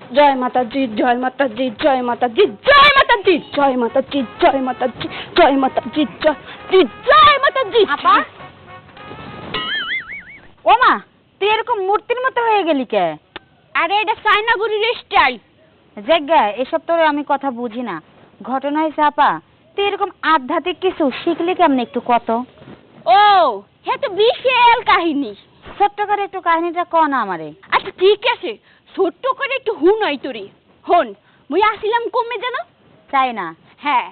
জয় মাতাজি জয় মাতাজি জয় মাতাজি জয় মাতাজি জয় মাতাজি জয় মাতাজি জয় মাতাজি জয় জয় মাতাজি। আপা। ও মা তুই এরকম মূর্তির মতো হয়ে গেলি কে? আরে এটা সাইনাগুড়ির স্টাইল জায়গা এসব তোর আমি কথা বুঝি না। ঘটনা হয়েছে আপা তুই এরকম আধ্যাত্মিক কিছু শিখলি কেমন একটু কত? ও হ্যাঁ তো বিশাল কাহিনী। ছোট্ট করে একটু কাহিনীটা ক না আমারে। আচ্ছা ঠিক আছে। ছোট্ট করে একটু হুন হয় তোরে। হন মুই আসিলাম কমে জানো চাই না। হ্যাঁ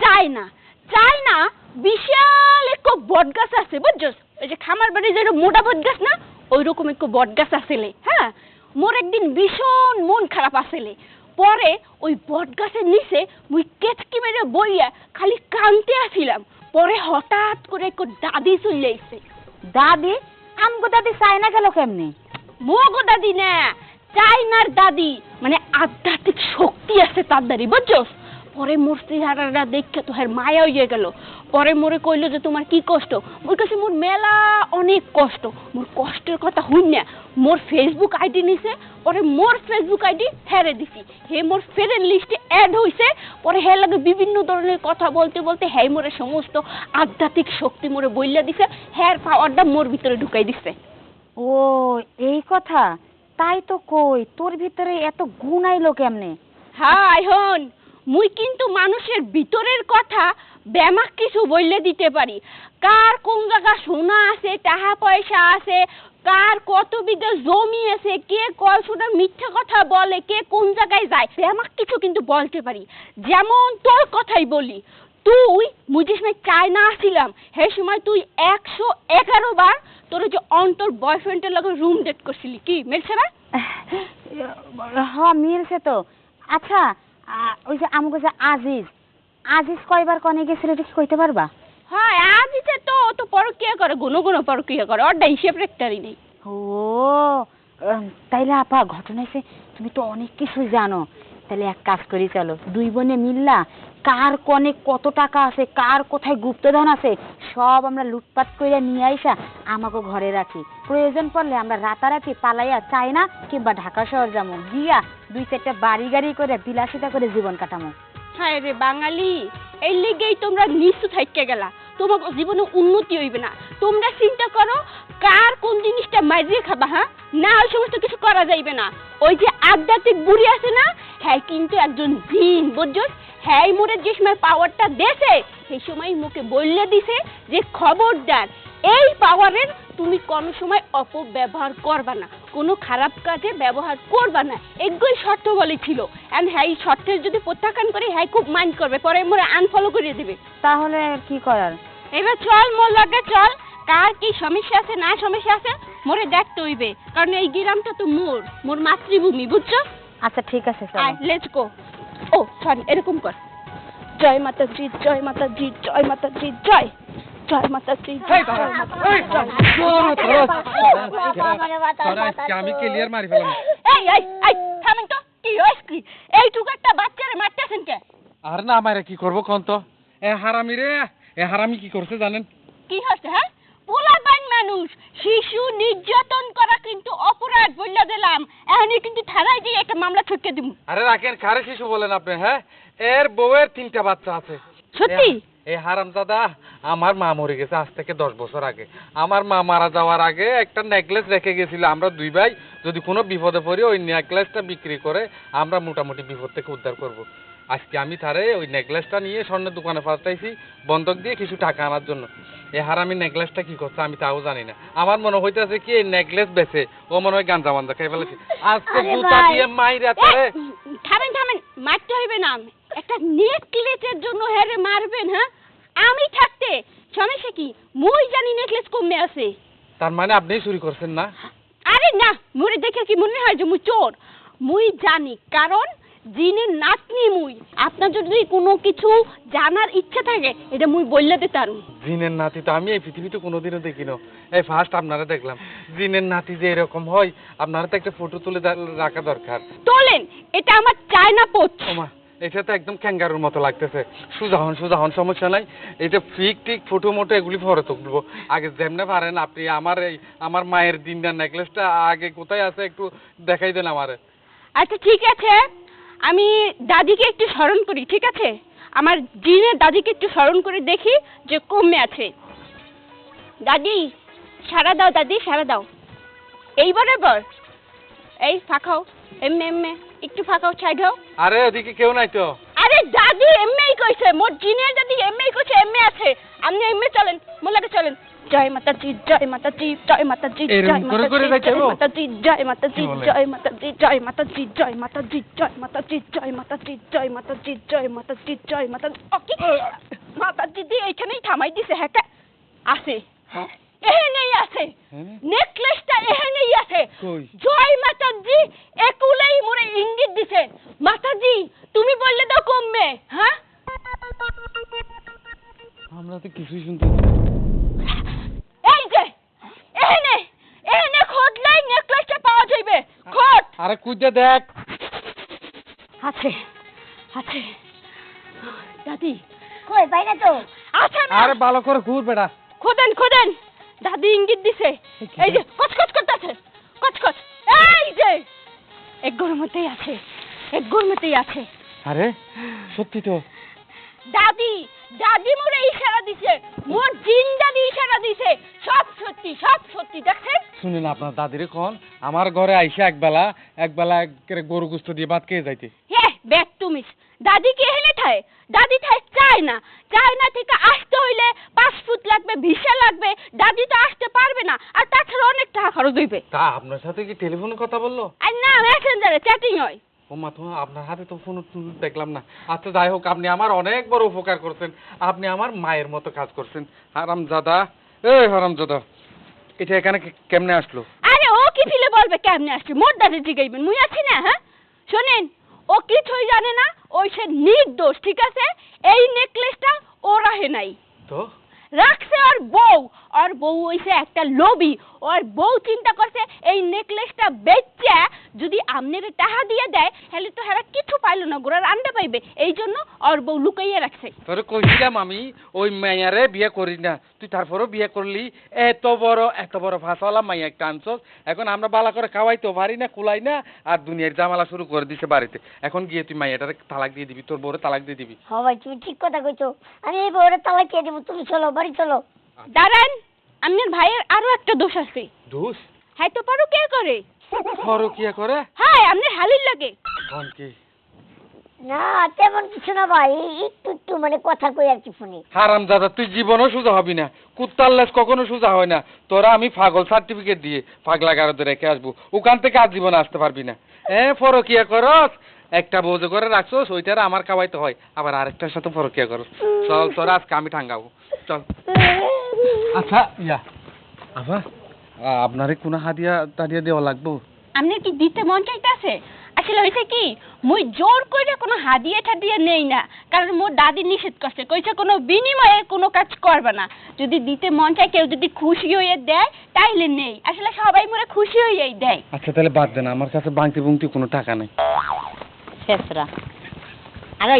চাই না। চাই না বিশাল এক বট গাছ আছে বুঝছস? ওই যে খামার বাড়ি যে মোটা বট গাছ না ওই রকম এক বট গাছ আসেলে হ্যাঁ? মোর একদিন ভীষণ মন খারাপ আসেলে। পরে ওই বট গাছের নিচে মুই কেচকি মেরে বইয়া খালি কানতে আসিলাম। পরে হঠাৎ করে এক দাদি চলে আইছে। দাদি? আমগো দাদি চাই না গেল কেমনে? মোগো দাদি না চাইনার দাদি। মানে আধ্যাত্মিক শক্তি আছে তার দাদি, বুঝছস? পরে মোর চেহারাটা দেখে তো হ্যাঁ মায়া হয়ে গেল। পরে মোরে কইলো যে, তোমার কি কষ্ট? মোর কাছে মোর মেলা অনেক কষ্ট। মোর কষ্টের কথা হইন না। মোর ফেসবুক আইডি নিছে, পরে মোর ফেসবুক আইডি হেরে দিছি। হে মোর ফ্রেন্ড লিস্টে অ্যাড হইছে, পরে হে লাগে বিভিন্ন ধরনের কথা বলতে বলতে হ্যাঁ মোরে সমস্ত আধ্যাত্মিক শক্তি মোরে বইলা দিছে। হ্যার পাওয়ারটা মোর ভিতরে ঢুকাই দিছে। ও, এই কথা? তাই তো কই, তোর ভিতরে এত গুণ আইলো কেমনে? হাই হন মুই কিন্তু মানুষের ভিতরের কথা ব্যামাক কিছু বললে দিতে পারি। কার কোন জায়গা সোনা আছে, টাকা পয়সা আছে, কার কত বিঘা জমি আছে, কে কয়শোটা মিথ্যা কথা বলে, কে কোন জায়গায় যায়, ব্যামাক কিছু কিন্তু বলতে পারি। যেমন তোর কথাই বলি, তুই মুই যে সময় চায়না আসিলাম সেই সময় তুই একশো এগারো তোর যে অন্তর বয়ফ্রেন্ডের লগে রুম ডেট করছিলি কি মেলছে না? হ্যাঁ মিলছে তো। আচ্ছা ওই যে আমগো যে আজিজ আজিজ কয়বার কনে গেছিল এটা কইতে পারবা? হ্যাঁ আজিতে তো ও তো পরকিয়া করে গুনো গুনো পরকিয়া করে ওরটা হিসেব রেখটারই নেই। ও তাইলে আপা ঘটনা হয়েছে তুমি তো অনেক কিছু জানো। তাহলে এক কাজ করি চলো। দুই বোনে মিললা কার কনে কত টাকা আছে, কার কোথায় গুপ্তধন আছে, সব আমরা লুটপাট করে নিয়ে আইসা আমাকে ঘরে রাখি। প্রয়োজন পড়লে আমরা রাতারাতি পালাইয়া চাই না কিংবা ঢাকা শহর যাব গিয়া দুই চারটা বাড়ি গাড়ি করে বিলাসিতা করে জীবন কাটামো। হ্যাঁ রে বাঙালি, এই লিগেই তোমরা নিচু থাইকে গেলা। তোমার জীবনে উন্নতি হইবে না। তোমরা চিন্তা করো, কার কোন জিনিসটা মারিয়ে খাবা হ্যাঁ? না ওই সমস্ত কিছু করা যাইবে না। ওই যে আধ্যাত্মিক বুড়ি আছে না হ্যাঁ কিন্তু একজন জিন, বুঝছস? হ্যাঁ মোরে যে সময় পাওয়ারটা দেছে সেই সময় মুখে বললে দিছে যে খবরদার এই পাওয়ারের তুমি কোনো সময় অপব্যবহার করবা না কোনো খারাপ কাজে ব্যবহার করবা না। এগুলোই শর্ত বলেছিল। এন্ড হ্যাঁ এই শর্তের যদি প্রত্যাখ্যান করে হ্যাঁ খুব মাইন্ড করবে পরে মোরে আনফলো করে দেবে। তাহলে কি করার? এবার চল মোর লগে চল কার কি সমস্যা আছে না সমস্যা আছে মোরে দেখতে হইবে কারণ এই গ্রামটা তো মোর মোর মাতৃভূমি বুঝছ? আচ্ছা ঠিক আছে আয় লেটস গো ও সরি এরকম কর। জয় মাতাজি জয় মাতাজি জয় মাতাজি জয়। জয় মাতাজি জয়। আমি ক্লিয়ার মারি ফেলাম এই এই এই থামেন তো। কি হয়েছে কি এইটুকু একটা বাচ্চারে মারতেছেন কে? আর না আমারে কি করব কোন তো? এ হারামি রে এ হারামি কি করছে জানেন? কি হচ্ছে হ্যাঁ? পোলাপান মানুষ। শিশু নির্যাতন করা কিন্তু অপরাধ বললে দিলাম এখনই কিন্তু থানায় গিয়ে একটা মামলা ঠুকে দিব। আরে রাখেন কারে শিশু বলেন আপনি হ্যাঁ? এর বউয়ের তিনটা বাচ্চা আছে। সত্যি? এই হারাম দাদা আমার মা মরে গেছে আজ থেকে দশ বছর আগে। আমার মা মারা যাওয়ার আগে একটা নেকলেস রেখে গেছিল। আমরা দুই ভাই যদি কোনো বিপদে পড়ি ওই নেকলেসটা বিক্রি করে আমরা মোটামুটি বিপদ থেকে উদ্ধার করব। আজকে আমি তারে ওই নেকলেসটা নিয়ে স্বর্ণের দোকানে পাঠাইছি বন্ধক দিয়ে কিছু টাকা আনার জন্য। এই হারামি নেকলেসটা কি করছে আমি তাও জানি না। আমার মনে হইতেছে কি এই নেকলেস বেচে ও মনে হয় গাঞ্জা মাঞ্জা খেয়ে ফেলেছে। আজকে জুতা দিয়ে মাইরা তারে থামেন থামেন মারতে হইবে না একটা নেকলেসের জন্য হেরে মারবেন হ্যাঁ? আমি থাকতে সমস্যা কি? মুই জানি নেকলেস কমে আছে। তার মানে আপনি চুরি করছেন না? আরে না মুই দেখে কি মনে হয় যে মুই চোর? মুই জানি কারণ জিনের নাতনি মুই আপনার যদি কোনো কিছু জানার ইচ্ছা থাকে এটা মুই বললে দিতাম জিনের নাতি তো আমি এই পৃথিবীতে কোনোদিনও দেখিনো। এই ফার্স্ট আপনারা দেখলাম। জিনের নাতি যে এরকম হয় আপনারা তো একটা ফটো তুলে রাখা দরকার। তোলেন এটা আমার চায়না পোচ। এটা তো একদম ক্যাঙ্গারুর মতো লাগতেছে। সুজা হন সুজা হন সমস্যা নাই। এটা ফিক টিক ফটো মোটো এগুলি পরে তুলবো। আগে যেমনে পারেন আপনি আমার এই আমার মায়ের দিনদার নেকলেসটা আগে কোথায় আছে একটু দেখাই দেন আমারে। আচ্ছা ঠিক আছে। আমি দাদিকে একটু স্মরণ করি ঠিক আছে? আমার জিনের দাদিকে একটু স্মরণ করে দেখি যে কমে আছে। দাদি সারা দাও দাদি সারা দাও। এইবারে বর এই ফাঁকাও এমনি এমনি একটু ফাঁকাও সাইড হও। আরে ওদিকে কেউ নাই তো? আরে দাদি এমএই কইছে মোর জিনের দাদি এমএই কইছে এমনি আছে। আপনি এমনি চলেন মোলাকে চলেন। জয় মাতাজি জয় মাতাজি জয় মাতাজি জয় মাতাজি জয়? মাতাজি জয় মাতাজি? জয় মাতাজি জয় মাতাজি জয় মাতাজি জয় মাতাজি জয় মাতাজি জয় মাতাজি জয় মাতাজি জয় মাতাজি ওকে মাতাজি দি এইখানেই থামাই দিছে হ্যাঁ? আছে হ্যাঁ এখানেই আছে নেকলেসটা এখানেই আছে? জয় মাতাজি একুলেই মোরে ইঙ্গিত দিছে মাতাজি তুমি বললে তো কমবে হ্যাঁ আমরা তো কিছুই শুনতে। এই যে এখানে খোঁজলেই নেকলেসটা পাওয়া খোঁজ আরে দেখ। আছে আছে। দাদি কই বাইরে তো? আছে না? আরে ভালো করে ঘুর বেটা। খোদেন খোদেন। দাদি ইঙ্গিত দিছে। এই যে কচ কচ করতেছে কচ কচ। এই যে এক গরমতেই আছে এক গরমতেই আছে। আরে সত্যি তো? দাদি দাদি মোর জিন দাদি ইশারা দিছে। সব সত্যি সব সত্যি দেখছেন শুনেন আপনার দাদিরে কোন আমার ঘরে আইসা একবেলা একবেলা একেবারে গরু গুস্ত দিয়ে ভাত খেয়ে যাইতে। হে ব্যাক টু মিস দাদি কে হেলে ঠায়? দাদি ঠায় চায় না। চায় না থেকে আসতে হইলে পাসপোর্ট লাগবে ভিসা লাগবে। দাদি তো আসতে পারবে না আর তাছাড়া অনেক টাকা খরচ হইবে। তা আপনার সাথে কি টেলিফোনে কথা বলল? আর না মেসেঞ্জারে চ্যাটিং হয়। ও মা তো আপনার হাতে তো ফোন দেখলাম না। আচ্ছা যাই হোক আপনি আমার অনেক বড় উপকার করছেন। আপনি আমার মায়ের মতো কাজ করছেন। হারাম দাদা এই হারাম দাদা এটা এখানে কেমনে আসলো? আরে ও কি ফিলে বলবে কেমনে আসছে মোর দাদি জিগাইবেন মুই আছি না হ্যাঁ? শোনেন ও কিছুই জানে না ওই সে নির্দোষ ঠিক আছে? এই নেকলেসটা ও রাহে নাই। তো? রাখছে আর বউ ওর বউ হইছে একটা লোভী ওর বউ চিন্তা করছে এই নেকলেসটা বেচা যদি আমনের টাকা দিয়ে দেয় তাহলে তো হেরা কিছু পাইলো না গোড়ার আন্ডা পাইবে। এই জন্য ওর বউ লুকাইয়া রাখছে। তোরে কইছিলাম আমি ওই মাইয়ারে বিয়ে করি না। তুই তারপরও বিয়ে করলি এত বড় এত বড় ফাঁসওয়ালা মাইয়া একটা আনছস। এখন আমরা বালা করে খাওয়াইতে পারি না কুলাই না আর দুনিয়ার জামালা শুরু করে দিছে বাড়িতে। এখন গিয়ে তুই মাইয়াটারে তালাক দিয়ে দিবি তোর বউরে তালাক দিয়ে দিবি। হ্যাঁ ভাই তুমি ঠিক কথা কইছো। আমি এই বউরে তালাক দিয়ে দেবো তুমি চলো বাড়ি চলো। দাঁড়ান! আপনার ভাইয়ের আরও একটা দোষ আছে। দোষ? হ্যাঁ তো পারো কে করে। পরকিয়া করে? হ্যাঁ আপনার হালির লাগে। কোন কি? না তেমন কিছু না ভাই একটু একটু মানে কথা কই আর কি ফোনে হারাম দাদা তুই জীবনও সোজা হবি না। কুত্তার লেজ কখনো সোজা হয় না। তোরা আমি পাগল সার্টিফিকেট দিয়ে পাগলা গারদে রেখে আসব। ওখান থেকে আর জীবনে আসতে পারবি না। এ পরকিয়া করস? একটা বোঝে করে রাখছোস ওইটার আমার খাওয়াইতে হয়। আবার আরেকটার সাথে পরকিয়া করস। চল তোরা আজকে আমি ঠাঙ্গাবো। চল। আচ্ছা ইয়া। আবার আপনারে কোনো হাদিয়া টাদিয়া দেওয়া লাগবো? আপনি কি দিতে মন চাইতেছে? আসলে হয়েছে কি মুই জোর করে কোনো হাদিয়া ঠাদিয়া নেই না কারণ মোর দাদি নিষেধ করছে। কইছে কোনো বিনিময়ে কোনো কাজ করবে না। যদি দিতে মন চায় কেউ যদি খুশি হয়ে দেয় তাইলে নেই। আসলে সবাই মোরে খুশি হয়েই দেয়। আচ্ছা তাহলে বাদ দেন আমার কাছে বাংতি বুংতি কোনো টাকা নেই। শেষরা। আরে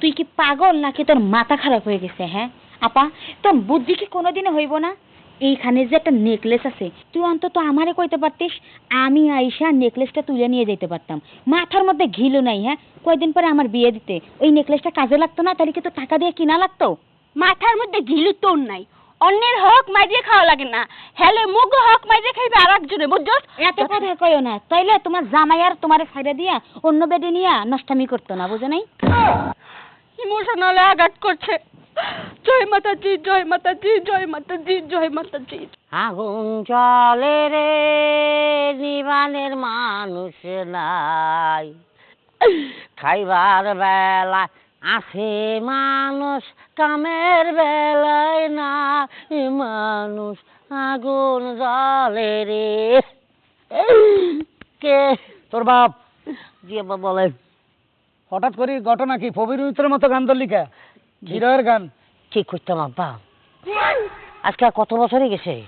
তুই কি পাগল নাকি তোর মাথা খারাপ হয়ে গেছে হ্যাঁ? আপা তোর বুদ্ধি কি কোনোদিনও হইব না? এইখানে যে একটা নেকলেস আছে তুই অন্তত আমারে কইতে পারতিস আমি আইসা নেকলেসটা তুলে নিয়ে যেতে পারতাম। মাথার মধ্যে ঘিলু নাই হ্যাঁ? কয়দিন পরে আমার বিয়ে দিতে। ওই নেকলেসটা কাজে লাগতো না তাহলে কি তো টাকা দিয়ে কিনা লাগতো? মাথার মধ্যে ঘিলু তোর নাই। অন্যের হক মাইরিয়ে খাওয়া লাগে না। হেলে মুগো হক মাইরিয়ে খাইবে আর একজনে বুঝছ এত কথা কইও না। তাইলে তোমার জামাই আর তোমার ছাইড়া দিয়া অন্য বেডে নিয়া নষ্টামি করতো না বুঝো নাই? ইমোশনালে আঘাত করছে। জয় মাতাজি জয় মাতাজি জয় মাতাজি জয় মাতাজি। আগুন চলে রে নিবানের মানুষ নাই। খাইবার বেলা আছে মানুষ, কামের বেলায় না মানুষ। আগুন জ্বলে রে। কে? তোর বাপ। জি বলেন হঠাৎ করে ঘটনা কি? ফবির মিত্রের মতো গান কে? হিরোয়ের গান। ঠিক করতাম আব্বা। আজকে কত বছরই গেছে?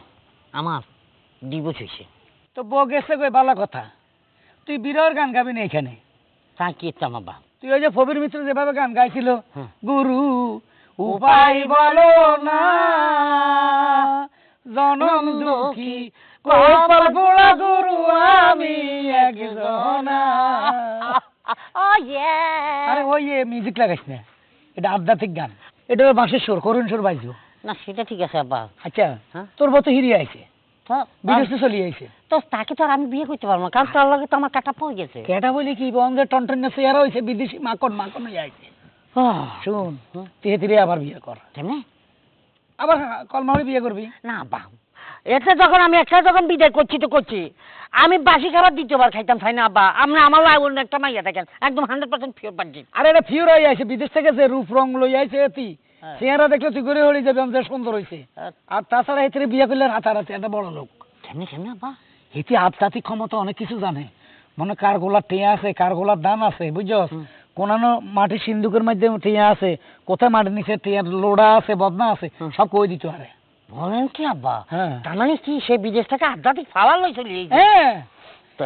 আমার ডিভোর্স হয়েছে। তো বউ গেছে কই? বালা কথা। তুই গান গাবি না এখানে। তা কি আব্বা। তুই ওই যে ফবির মিত্র যেভাবে গান গাইছিল গুরু উপায় বলো না জনম দুঃখী কপাল পোড়া গরু আমি একজনা। ইয়ে আরে ওই মিউজিক লাগাইস না। এটা আধ্যাত্মিক গান। এটা বাঁশের সুর করুণ সুর বাজো না সেটা ঠিক আছে আব্বা। আচ্ছা হ্যাঁ? তোর বউ তো হিরি আইছে। বিদেশে চলে আইছে। তো তাকে তো আর আমি বিয়ে করতে পারব না কারণ তার লগে তো আমার কাটা পড়ে গেছে। কেটা বলি কি বন্ধে টনটন চেয়ারা হয়েছে বিদেশি মাখন মাখন হয়ে আইছে। শুন তিহে তিরে আবার বিয়ে কর। কেমনে? আবার কলমাহরি বিয়ে করবি? না বা এটা যখন আমি একটা যখন বিদায় করছি তো করছি। আমি বাসি খাবার দ্বিতীয়বার খাইতাম না আব্বা? আপনি আমার একটা মাইয়া থাকেন একদম হান্ড্রেড পার্সেন্ট পিওর আরে এটা হয়ে আইছে বিদেশ থেকে যে রূপ রং লই আইছে হ্যাঁ। চেহারা দেখলে তুই করে হয়ে যাবে আমাদের সুন্দর হয়েছে আর তাছাড়া এতে বিয়ে করলে একটা বড় লোক। কেমনে কেমনে আব্বা? এতে ক্ষমতা অনেক কিছু জানে। মনে কার গোলার টেয়া আছে কার গোলার দান আছে বুঝছস। কোনানো মাটির সিন্ধুকের মধ্যে টেয়া আছে কোথায় মাটির নিচে টেয়ার লোড়া আছে বদনা আছে সব কই দিতে পারে বলেন কি আব্বা? হ্যাঁ। তার মানে কি সে বিদেশ থেকে আধ্যাত্মিক ফালা লই চলে? হ্যাঁ।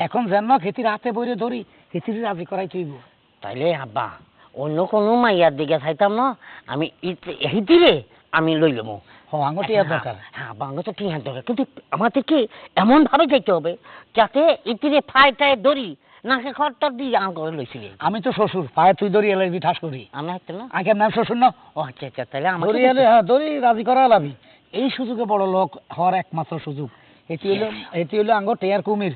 এখন খেতির হাতে বইরে ধরি খেতির রাজি করাই তুইব তাইলে আব্বা অন্য কোনো মাইয়ার দিকে চাইতাম না আমি হিতিরে আমি লই লমু। হ্যাঁ তো ঠিক দরকার। কিন্তু আমাদেরকে এমন ভাবে যেতে হবে যাতে ইতিরে ফাই টাই দড়ি নাকে খড়টা দিয়ে আম করে লইছিল আমি তো শ্বশুর পায়ে তুই দড়ি এলাবি ঠাস করি। আমরা একটা না? আগে নাম শ্বশুর না? ও আচ্ছা আচ্ছা তাহলে আমাকে দড়ি এলে হ্যাঁ দড়ি রাজি করা লাভি এই সুযোগে বড় লোক হওয়ার একমাত্র সুযোগ। এটি হলো এটি হলো আঙ্গ টেয়ার কুমির।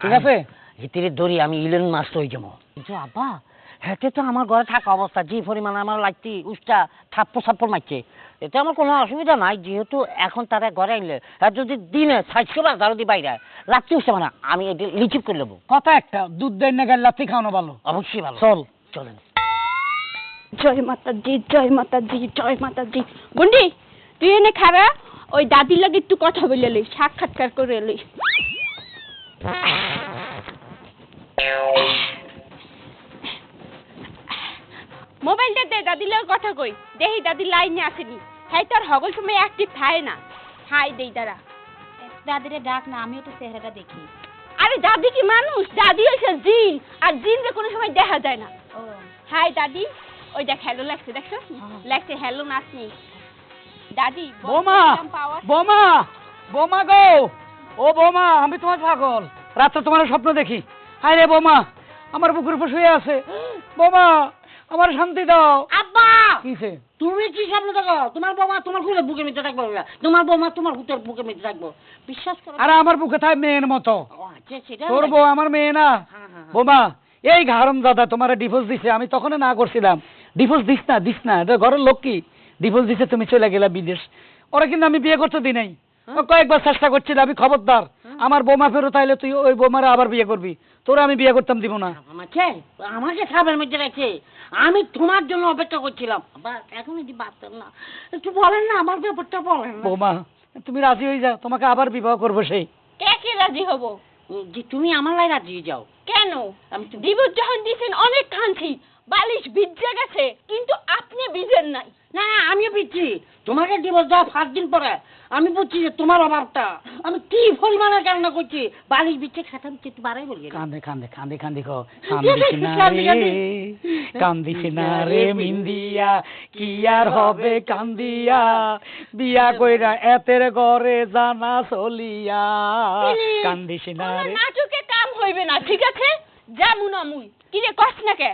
ঠিক আছে? হিতিরে দড়ি আমি ইলেন মাছ হয়ে যাব। কিন্তু আব্বা হেঁটে তো আমার ঘরে থাকা অবস্থা যে পরিমাণে আমার লাগতি উষ্টা থাপ্পড় সাপ্পড় মারছে। এতে আমার কোনো অসুবিধা নাই যেহেতু এখন তারা ঘরে আইলে আর যদি দিনে সাতশো বার যদি বাইরে হয়, রাত্রি উঠছে মানে আমি এটি রিচিভ করে নেব। কথা একটা দুধ দেয় না গেলে লাত্তি খাওয়ানো ভালো। অবশ্যই ভালো। চল। চলেন। জয় মাতাজি জয় মাতাজি জয় মাতাজি। গুন্ডি! তুই এনে খারা ওই দাদির লাগে একটু কথা বলে লই সাক্ষাৎকার করে লই। মোবাইলটা দে দাদির লাগে কথা কই। দেহি দাদির লাইনে আসেনি। হ্যাঁ তোর হগল সময় অ্যাক্টিভ থাকে না। হাই দেই দাঁড়া। দাদিরে ডাক না আমিও তো চেহারাটা দেখি। আরে দাদি কি মানুষ? দাদি হয়েছে জিন। আর জিন যে কোনো সময় দেখা যায় না। হাই দাদি। ওই দেখ হ্যালো লাগছে দেখছ? লাগছে হ্যালো নাচনি। দাদি বোমা? বোমা বোমা গো। ও বোমা আমি তোমার পাগল। রাত্রে তোমার স্বপ্ন দেখি। হায় রে বোমা আমার বুকের উপর শুয়ে আছে। বোমা আমার শান্তি দাও। আব্বা! কিসে তুমি কি সামনে থাকো তোমার তোমার থাকব তোমার বৌমা তোমার হুতের থাকব। বিশ্বাস করো। আরে আমার বুকে তাই মেয়ের মতো। আচ্ছা, তোর বউ আমার মেয়ে না। হ্যাঁ, হ্যাঁ, হ্যাঁ। বোমা এই ঘারম দাদা তোমার ডিভোর্স দিছে। আমি তখন না করছিলাম। ডিভোর্স দিস না দিস না। এটা ঘরের লোক কি ডিভোর্স দিছে তুমি চলে গেলা বিদেশ। ওরা কিন্তু আমি বিয়ে করতে দিই নাই। কয়েকবার চেষ্টা করছিল আমি খবরদার। আমার বোমা ফেরত আইলে তুই ওই বোমারে আবার বিয়ে করবি। তোরা আমি বিয়ে করতাম দিব না। আমাকে আমাকে মধ্যে রাখছে আমি তোমার জন্য অপেক্ষা করছিলাম। এখন এটি বাঁচতাম না একটু বলেন না আমার ব্যাপারটা বলেন বৌমা তুমি রাজি হয়ে যাও তোমাকে আবার বিবাহ করব সেই। কে রাজি হব? যে তুমি আমার লাই রাজি যাও। কেন? আমি তো দিবস যখন দিছেন অনেক কাঁদছি বালিশ ভিজে গেছে কিন্তু আপনি ভিজেন নাই। না আমিও বুঝছি তোমাকে ডিভোর্স দেওয়া সাত দিন পরে। আমি বুঝছি যে তোমার অভাবটা। আমি কি পরিমাণে কান্না করছি? বালিশ বিচ্ছে খাতা বিচ্ছে একটু বাড়াই বলি কান্দে কান্দে কান্দে কান্দি কো কান্দিস না। রে কান্দিস না রে মিন্দিয়া কি আর হবে কান্দিয়া? বিয়া কইরা এতের ঘরে জানা চলিয়া। কান্দিস না রে। নাটকে কাম হইবে না ঠিক আছে? যেমন আমুই কি রে কষ্ট না কে?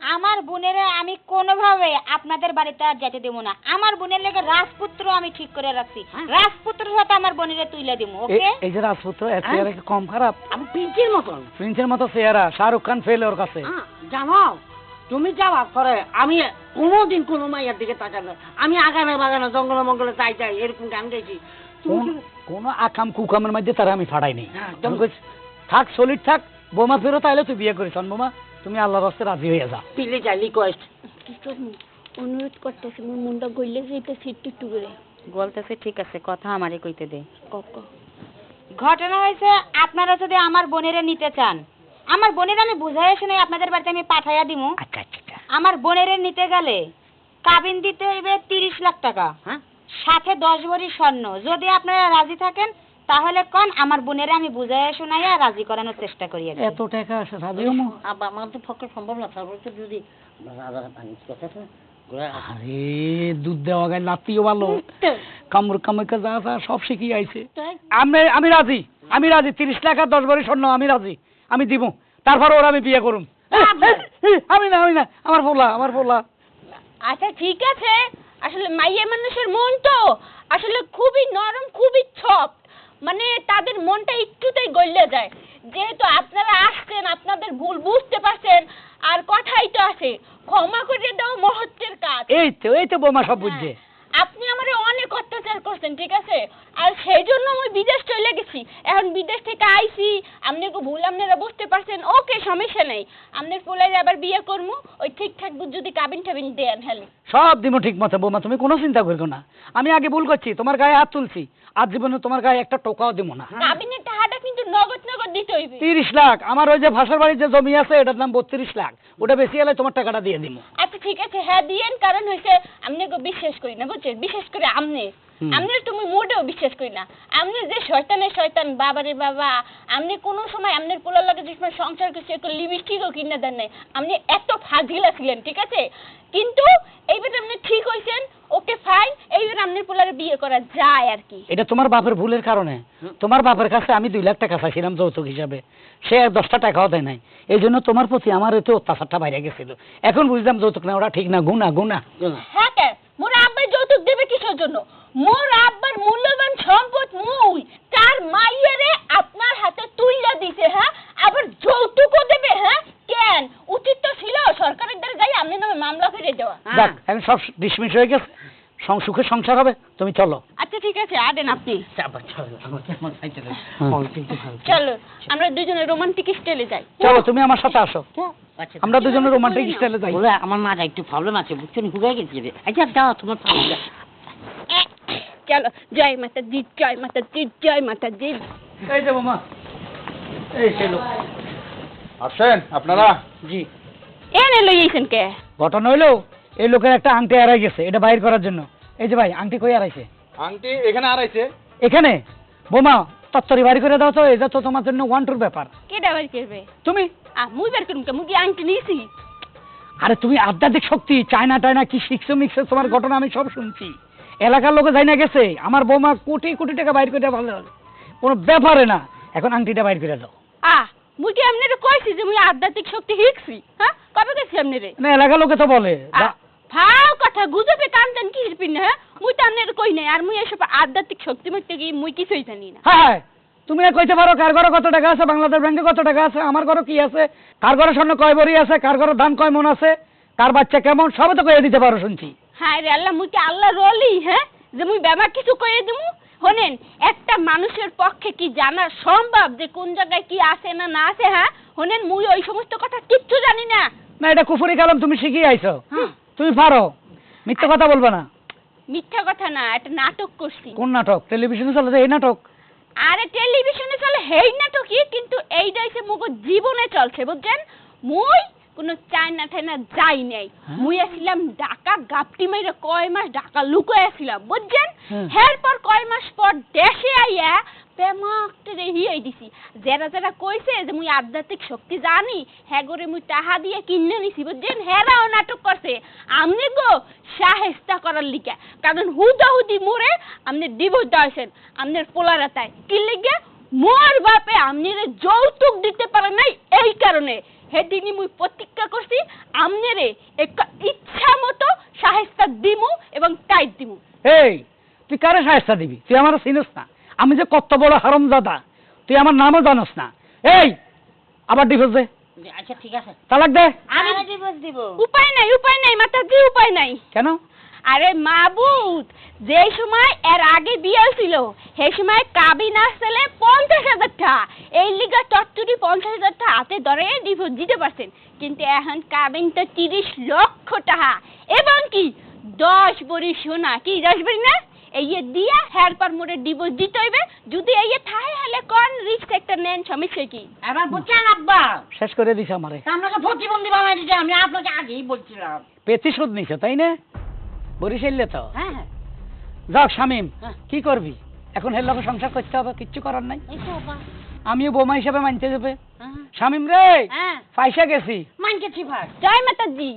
আমার বোনেরা আমি কোনোভাবে আপনাদের বাড়িতে আর যেতে দেবো না। আমার বোনের লেগে রাজপুত্র আমি ঠিক করে রাখছি। রাজপুত্রের সাথে আমার বোনেরে তুইলে দেবো ওকে? এই যে রাজপুত্র এত হ্যাঁ? চেহারা কি কম খারাপ? আমি পিঞ্চির মতন। প্রিন্সের মতো চেহারা শাহরুখ খান ফেল ওর কাছে। হ্যাঁ, জানো তুমি যাওয়ার পরে আমি কোনোদিন কোনো মাইয়ার দিকে তাকাই না। আমি আগানে বাগানে জঙ্গলে মঙ্গলে যাই যাই এরকম গান গাইছি। তুমি কোন আকাম কুকামের মধ্যে তারা আমি ফাড়াই হ্যাঁ, কইছি, থাক সলিড থাক বোমা ফেরো আইলে তুই বিয়ে করিস বোমা। তুমি আল্লাহর রাস্তায় রাজি হয়ে যা পিলে যাই রিকোয়েস্ট অনুরোধ করতেছি মোর মুন্ডা গইলে যেতেছি একটু একটু করে। বলতেছে ঠিক আছে কথা আমারে কইতে দে। কক ঘটনা হয়েছে আপনারা যদি আমার বোনেরে নিতে চান আমার বোনের আমি বুঝাই শুনে আপনাদের বাড়িতে আমি পাঠাইয়া দিমু। আচ্ছা আচ্ছা আচ্ছা। আমার বোনেরে নিতে গেলে কাবিন দিতে হইবে তিরিশ লাখ টাকা। হ্যাঁ? সাথে দশ ভরি স্বর্ণ। যদি আপনারা রাজি থাকেন তাহলে কোন? আমার বোনেরে আমি বুঝাইয়া শুনাইয়া রাজি করানোর চেষ্টা করি এত টাকা আসে রাজি হমু আবার আমার তো পক্ষে সম্ভব না তারপরে তো যদি রাজার পানি কথা তো আরে দুধ দেওয়া গায়ে নাতিও ভালো। কামড় কামাইকা যা যা সব শিখিয়ে আইছে। আমি আমি রাজি আমি রাজি। তিরিশ টাকা দশ বারি স্বর্ণ আমি রাজি। আমি দিব। তারপর ওরা আমি বিয়ে করুম। আমি না আমি না। আমার পোলা আমার পোলা আচ্ছা ঠিক আছে। আসলে মাইয়া মানুষের মন তো। আসলে খুবই নরম খুবই সফট মানে তাদের মনটা একটুতেই গলে যায়। যেহেতু আপনারা আসছেন আপনাদের ভুল বুঝতে পারছেন আর কথাই তো আছে। ক্ষমা করে দাও মহত্বের কাজ। এই তো এই তো বোমা সব বুঝছে হ্যাঁ, আপনি আমারে অনেক অত্যাচার করছেন ঠিক আছে? আর সেই জন্য আমি বিদেশ চলে গেছি। এখন বিদেশ থেকে আইছি আপনাকে ভুল আপনারা বুঝতে পারছেন। ওকে সমস্যা নেই। আপনার পোলাই আবার বিয়ে করব ওই ঠিকঠাক যদি কাবিন টাবিন দেন হ্যাঁ সব দিব ঠিক মতো বোমা তুমি কোনো চিন্তা করো না। আমি আগে ভুল করছি তোমার গায়ে হাত তুলছি আজ জীবনে তোমার গায়ে একটা টোকাও দিব না কাবিনের টাকাটা কিন্তু নগদ নগদ দিতে হইবে। তিরিশ লাখ আমার ওই যে ভাষার বাড়ির যে জমি আছে এটার দাম বত্রিশ লাখ। ওটা বেশি হলে তোমার টাকাটা দিয়ে দিব আচ্ছা ঠিক আছে হ্যাঁ দিয়েন কারণ হয়েছে আপনাকে বিশ্বাস করি না বুঝছেন? বিশেষ করে আমনে। আমনে তুমি মোটেও বিশ্বাস করি না। আপনি যে শয়তানের শয়তান বাবারে বাবা আপনি কোনো সময় আপনার পোলার লাগে যে সময় সংসার করছে একটু লিপস্টিকও কিনে দেন নাই। আপনি এত ফাজিলা ছিলেন ঠিক আছে? কিন্তু এইবার আপনি ঠিক হয়েছেন ওকে ফাইন এইবার আপনার পোলারে বিয়ে করা যায় আর কি। এটা তোমার বাপের ভুলের কারণে। তোমার বাপের কাছে আমি দুই লাখ টাকা চাইছিলাম যৌতুক হিসাবে। সে আর দশটা টাকাও দেয় নাই। এই জন্য তোমার প্রতি আমার এতে অত্যাচারটা বাইরে গেছিল। এখন বুঝলাম যৌতুক না ওরা ঠিক না গুণা গুণা হ্যাঁ মোর আব্বাই যৌতুক দেবে কিসের জন্য? মোর আব্বার মূল্যবান সম্পদ মুই, তার মাইয়ারে আপনার হাতে তুইলা দিছে হ্যাঁ? আবার যৌতুকও দেবে হ্যাঁ? কেন? উচিত তো ছিল, সরকারের দ্বারা যাই আপনি নামে মামলা করে দেওয়া। দেখ, আমি সব ডিসমিস হয়ে গেছে। সুখে সংসার হবে, তুমি চলো। আচ্ছা ঠিক আছে আদেন আপনি। হ্যাঁ। চলো আমরা দুজনে রোমান্টিক স্টাইলে যাই। চলো তুমি আমার সাথে আসো। আচ্ছা আমরা দুজনে রোমান্টিক স্টাইলে যাই। বলে আমার মাথা একটু প্রবলেম আছে বুঝছ হুগাই গেছে রে। আচ্ছা দাও তোমার চলো জয় মাতা দি জয় মাতা দি জয় মাতা দি। এই যে বোমা এই লোক। আসেন আপনারা? জি। এনে লইয়েছেন কে? ঘটনা হইল এই লোকের একটা আংটি হারাই গেছে এটা বাইর করার জন্য। এই যে ভাই আংটি কই হারাইছে? আন্টি এখানে আড়াইছে। এখানে? বোমা তত্তরি বাড়ি করে দাও তো এটা তো তোমার জন্য ওয়ান টুর ব্যাপার। কেডা বাড়ি করবে? তুমি? আ মুই বের করুম কে? মুই কি আংটি নিয়েছি? আরে তুমি আধ্যাত্মিক শক্তি চায়না টায়না কি শিখছো মিক্সো তোমার ঘটনা আমি সব শুনছি। এলাকার লোকে যাই না গেছে আমার বৌমা কোটি কোটি টাকা বাইর করে ভালো কোনো ব্যাপারে না এখন আংটিটা বাইর করে দাও। আ মুই কি আপনারে কইছি যে মুই আধ্যাত্মিক শক্তি শিখছি? হ্যাঁ? কবে গেছি আপনারে না এলাকার লোকে তো বলে আ, ফাও কথা গুজবে কান্দেন কি হিরপিন হ্যাঁ? মুই তো আপনারে কই নাই আর মুই এসব আধ্যাত্মিক শক্তি মধ্যে কি মুই কিছুই জানি না। হ্যাঁ তুমি না কইতে পারো কার ঘরে কত টাকা আছে বাংলাদেশ ব্যাংকে কত টাকা আছে আমার ঘরে কি আছে কার ঘরে স্বর্ণ কয় বড়ি আছে কার ঘরে ধান কয় মন আছে কার বাচ্চা কেমন সবই তো কয়ে দিতে পারো শুনছি। হ্যাঁ রে আল্লাহ মুই কি আল্লাহ রলি হ্যাঁ? যে মুই ব্যাপার কিছু কইয়ে দিমু? শোনেন একটা মানুষের পক্ষে কি জানা সম্ভব যে কোন জায়গায় কি আছে না না আছে হ্যাঁ? শোনেন মুই ওই সমস্ত কথা কিচ্ছু জানি না। না এটা কুফুরি কালাম তুমি শিখিয়ে আইছো। তুমি পারো। মিথ্যে কথা বলবে না। মিথ্যা কথা না একটা নাটক করছি। কোন নাটক? টেলিভিশনে চলে এই নাটক? আরে টেলিভিশনে চলে হেই নাটকই কিন্তু এইটা হচ্ছে মুগ জীবনে চলছে বুঝছেন? মুই কোনো চাইনা ঠাইনা যাই নাই। হ্যাঁ? মুই আসছিলাম ঢাকা গাপটি মাইরে কয় মাস ঢাকা লুকোয় আসছিলাম বুঝছেন? হ্যাঁ। এরপর কয় মাস পর দেশে আইয়া পেমাকতে হিয়াই দিছি যারা যারা কইছে যে মুই আধ্যাত্মিক শক্তি জানি হ্যাঁ করে মুই টাহা দিয়ে কিনে নিছি বুঝছেন? হেরাও নাটক করছে। আমনে গো সাহেস্তা করার লিগে। কারণ হুদা হুদি মোরে আমনে ডিভোর্স দেওয়াছেন আমনের পোলারাতায় কি লিগে? মোর বাপে আমনেরে যৌতুক দিতে পারে নাই এই কারণে। হেদিনই মুই প্রতিজ্ঞা করছি, আমনেরে একটা ইচ্ছা মতো সাহেস্তা দিমু এবং টাইট দিমু। এই, তুই কারে সাহেস্তা দিবি? তুই আমার চিনিস না। আমি যে কত বড় হারমজাদা তুই আমার নামও জানোস না। এই আবার ডিভোর্স দে। আচ্ছা ঠিক আছে। তালাক দে। আমি ডিভোর্স দিব। উপায় নাই উপায় নাই মাতাজি উপায় নাই? কেন? আরে মাবুদ যে সময় এর আগে বিয়ে ছিল সেই সময় কাবিন আসলে পঞ্চাশ হাজার টাকা। এই লিগা চচ্চড়ি পঞ্চাশ হাজার টাকা হাতে ধরে ডিভোর্স দিতে পারছেন। কিন্তু এখন কাবিন তো তিরিশ লক্ষ টাকা। এবং কি দশ বড়ি সোনা কি দশ বড়ি না? এই যে দিয়া হ্যার পর মোরে ডিভোর্স দিতে হইবে। যদি এই থাই হলে কোন রিস্ক একটা নেন সমস্যা কি? এবার বুঝছেন আব্বা? শেষ করে দিছে আমারে। আপনাকে প্রতিবন্ধী বানাই দিতে আমি আপনাকে আগেই বলছিলাম। পেতি সুদ নিছে তাই না? বরিশাইলে তো? হ্যাঁ হ্যাঁ। যাক শামিম হ্যাঁ। কি করবি? এখন হের লোকে সংসার করতে হবে কিচ্ছু করার নাই। এই তো আব্বা আমিও বোমা হিসাবে মানতে যাবে। হ্যাঁ। শামিম রে হ্যাঁ। পয়সা গেছি। মানকে চিফার জয় মাতাজি।